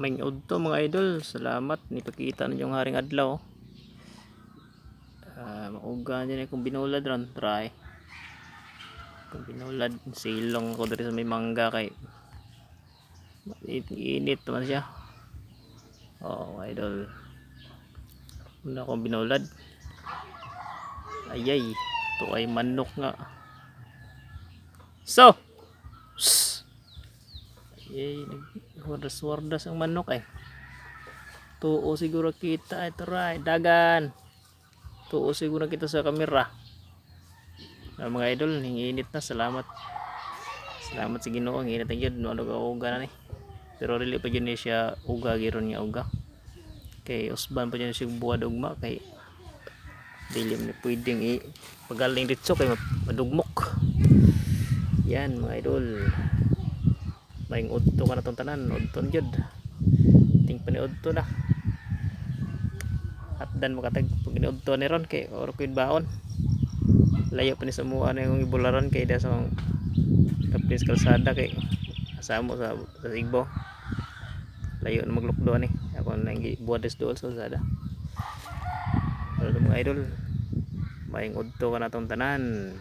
May udto mga idol. Salamat. Nipakita na yung haring adlaw. Ah, mauga dyan kung binulad ron. Try. Kung binulad. Silong ko dito sa may mangga kay init naman siya. Oh, mga idol. Una kong binulad. Ayay. Ito ay manok nga. So. Ayay. Nagwardas-wardas ang manok eh. Tuo siguro kita. Ito right. Dagan. Tuo siguro kita sa kamera. Ah, mga idol, hinginit na. Salamat. Salamat sa ginoo. Hinginit na yun. Ano ka uga na ni. Pero really pa dyan siya uga. Giron niya uga. Kay usban pa dyan siya buwad ugma. Kay dili mo na pwedeng i pagaling dito kay madugmok. Yan mga idol. Maing udto ka na tong tanan. Udton jud. Ting pa ni udto na. Hatdan makatag pag ni udto ni ron kay oro baon. Layo pa ni sa mua na yung ibularan kay da sa kapis kalsada kay asamo sa, sa Igbo. Layo na maglukdo ni. Ako na nang buwades doon sa kalsada. Pero mga idol, maing udto ka na tong tanan.